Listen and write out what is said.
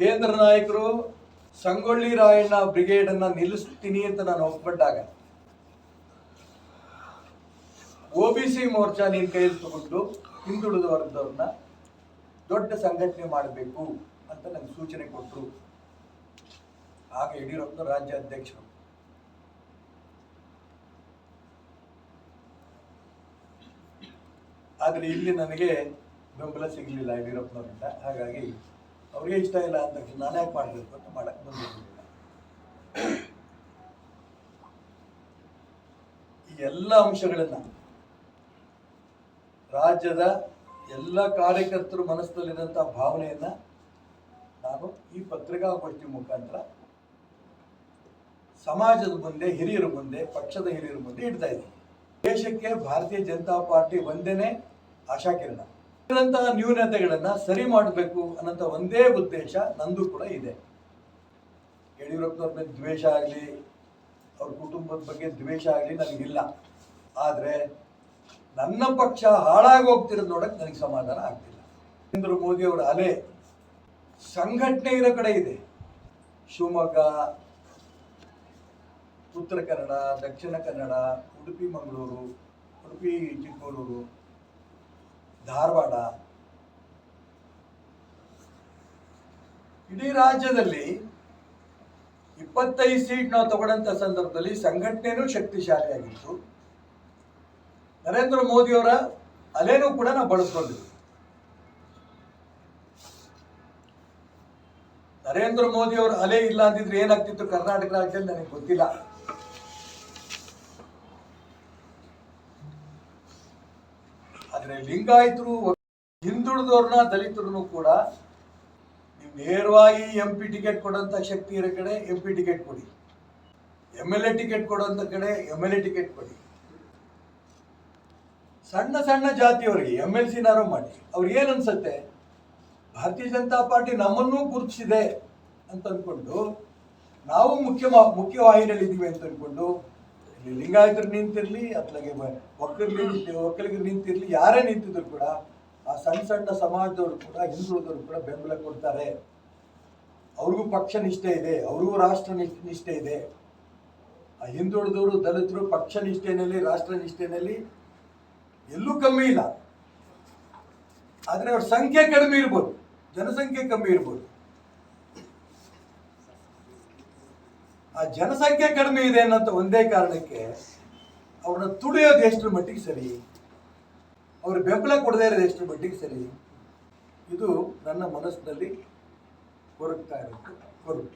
ಕೇಂದ್ರ ನಾಯಕರು ಸಂಗೊಳ್ಳಿ ರಾಯಣ್ಣ ಬ್ರಿಗೇಡ್ ಅನ್ನ ನಿಲ್ಲಿಸ್ತೀನಿ ಅಂತ ನಾನು ಒಪ್ಪಟ್ಟಾಗ ಒ ಬಿ ಸಿ ಮೋರ್ಚಾ ನೀನ್ ಕೈಯಲ್ಲಿ ತಗೊಂಡು ಹಿಂದುಳಿದ ವರ್ಗದವ್ರನ್ನ ದೊಡ್ಡ ಸಂಘಟನೆ ಮಾಡಬೇಕು ಅಂತ ನನಗೆ ಸೂಚನೆ ಕೊಟ್ಟರು ಆಗ ಯಡಿಯೂರಪ್ಪ ರಾಜ್ಯ ಅಧ್ಯಕ್ಷರು ಆದರೆ ಇಲ್ಲಿ ನನಗೆ ಬೆಂಬಲ ಸಿಗಲಿಲ್ಲ ಯಡಿಯೂರಪ್ಪನವರಿಂದ. ಹಾಗಾಗಿ ಅವ್ರಿಗೆ ಇಷ್ಟ ಇಲ್ಲ ಅಂದ ತಕ್ಷಣ ನಾನು ಮಾಡಬೇಕು ಅಂತ ಮಾಡಕ್ಕೆ ಬಂದಿರಲಿಲ್ಲ ಈ ಎಲ್ಲ ಅಂಶಗಳನ್ನ ರಾಜ್ಯದ ಎಲ್ಲ ಕಾರ್ಯಕರ್ತರು ಮನಸ್ಸಲ್ಲಿರುವಂಥ ಭಾವನೆಯನ್ನ ನಾನು ಈ ಪತ್ರಿಕಾಗೋಷ್ಠಿ ಮುಖಾಂತರ ಸಮಾಜದ ಮುಂದೆ, ಹಿರಿಯರ ಮುಂದೆ, ಪಕ್ಷದ ಹಿರಿಯರ ಮುಂದೆ ಇಡ್ತಾ ಇದ್ದೀನಿ. ದೇಶಕ್ಕೆ ಭಾರತೀಯ ಜನತಾ ಪಾರ್ಟಿ ಒಂದೇನೆ ಆಶಾಕಿರಣ. ನ್ಯೂನತೆಗಳನ್ನ ಸರಿ ಮಾಡಬೇಕು ಅನ್ನೋಂಥ ಒಂದೇ ಉದ್ದೇಶ ನಂದು ಕೂಡ ಇದೆ. ಯಡಿಯೂರಪ್ಪನವ್ರ ಮೇಲೆ ದ್ವೇಷ ಆಗಲಿ, ಅವ್ರ ಕುಟುಂಬದ ಬಗ್ಗೆ ದ್ವೇಷ ಆಗಲಿ ನನಗಿಲ್ಲ. ಆದರೆ ನನ್ನ ಪಕ್ಷ ಹಾಳಾಗಿ ಹೋಗ್ತಿರೋದು ನೋಡಕ್ ನನಗೆ ಸಮಾಧಾನ ಆಗ್ತಿಲ್ಲ. ನರೇಂದ್ರ ಮೋದಿ ಅವರ ಅಲೆ ಸಂಘಟನೆ ಇರೋ ಕಡೆ ಇದೆ. ಶಿವಮೊಗ್ಗ, ಉತ್ತರ ಕನ್ನಡ, ದಕ್ಷಿಣ ಕನ್ನಡ, ಉಡುಪಿ, ಮಂಗಳೂರು, ಉಡುಪಿ ಚಿಕ್ಕಮಗಳೂರು ಧಾರವಾಡ. ಇಡೀ ರಾಜ್ಯದಲ್ಲಿ ಇಪ್ಪತ್ತೈದು ಸೀಟ್ ನಾವು ತಗೊಂಡಂತ ಸಂದರ್ಭದಲ್ಲಿ ಸಂಘಟನೆನೂ ಶಕ್ತಿಶಾಲಿಯಾಗಿತ್ತು. ನರೇಂದ್ರ ಮೋದಿಯವರ ಅಲೆನೂ ಕೂಡ ನಾವು ಬಳಸ್ಕೊಂಡಿದ್ವಿ. ನರೇಂದ್ರ ಮೋದಿ ಅವರ ಅಲೆ ಇಲ್ಲ ಅಂದಿದ್ರೆ ಏನಾಗ್ತಿತ್ತು ಕರ್ನಾಟಕ ರಾಜ್ಯದಲ್ಲಿ ನನಗೆ ಗೊತ್ತಿಲ್ಲ. ಆದ್ರೆ ಲಿಂಗಾಯತರು, ಹಿಂದುಳಿದವ್ರನ್ನ ದಲಿತರನ್ನು ಕೂಡ ನೀವು ನೇರವಾಗಿ ಎಂ ಪಿ ಟಿಕೆಟ್ ಕೊಡೋಂಥ ಶಕ್ತಿ ಇರೋ ಕಡೆ ಎಂ ಪಿ ಟಿಕೆಟ್ ಕೊಡಿ. ಎಂ ಎಲ್ ಎ ಟಿಕೆಟ್ ಕೊಡೋಂಥ ಕಡೆ ಎಂ ಎಲ್ ಎ ಟಿಕೆಟ್ ಕೊಡಿ. ಸಣ್ಣ ಸಣ್ಣ ಜಾತಿಯವರಿಗೆ ಎಂ ಎಲ್ ಸಿನಾರು ಮಾಡಿ. ಅವ್ರಿಗೆ ಏನು ಅನ್ಸುತ್ತೆ? ಭಾರತೀಯ ಜನತಾ ಪಾರ್ಟಿ ನಮ್ಮನ್ನೂ ಗುರುತಿಸಿದೆ ಅಂತ ಅಂದ್ಕೊಂಡು ನಾವು ಮುಖ್ಯ ಮುಖ್ಯವಾಹಿನಿಯಲ್ಲಿ ಇದ್ದೀವಿ ಅಂತ ಅಂದ್ಕೊಂಡು ಲಿಂಗಾಯತರು ನಿಂತಿರಲಿ ಅತ್ಲಾಗೆ ಒಕ್ಕಲಿಗ ಒಕ್ಕಲಿಗರು ನಿಂತಿರಲಿ, ಯಾರೇ ನಿಂತಿದ್ರು ಕೂಡ ಆ ಸಣ್ಣ ಸಣ್ಣ ಸಮಾಜದವರು ಕೂಡ, ಹಿಂದುಳಿದವರು ಕೂಡ ಬೆಂಬಲ ಕೊಡ್ತಾರೆ. ಅವ್ರಿಗೂ ಪಕ್ಷ ನಿಷ್ಠೆ ಇದೆ, ಅವ್ರಿಗೂ ರಾಷ್ಟ್ರ ನಿಷ್ಠೆ ಇದೆ. ಆ ಹಿಂದುಳಿದವರು ದಲಿತರು ಪಕ್ಷ ನಿಷ್ಠೆನಲ್ಲಿ, ರಾಷ್ಟ್ರ ನಿಷ್ಠೆನಲ್ಲಿ ಎಲ್ಲೂ ಕಮ್ಮಿ ಇಲ್ಲ. ಆದರೆ ಅವ್ರ ಸಂಖ್ಯೆ ಕಡಿಮೆ ಇರ್ಬೋದು, ಜನಸಂಖ್ಯೆ ಕಮ್ಮಿ ಇರ್ಬೋದು. ಆ ಜನಸಂಖ್ಯೆ ಕಡಿಮೆ ಇದೆ ಅನ್ನೋಂಥ ಒಂದೇ ಕಾರಣಕ್ಕೆ ಅವ್ರನ್ನ ತುಳಿಯೋದು ಎಷ್ಟರ ಮಟ್ಟಿಗೆ ಸರಿ, ಅವ್ರ ಬೆಂಬಲ ಕೊಡದೇ ಇರೋದು ಎಷ್ಟರ ಮಟ್ಟಿಗೆ ಸರಿ, ಇದು ನನ್ನ ಮನಸ್ಸಿನಲ್ಲಿ ಹೊರಗ್ತಾ ಇರುತ್ತೆ ಕೊರಗು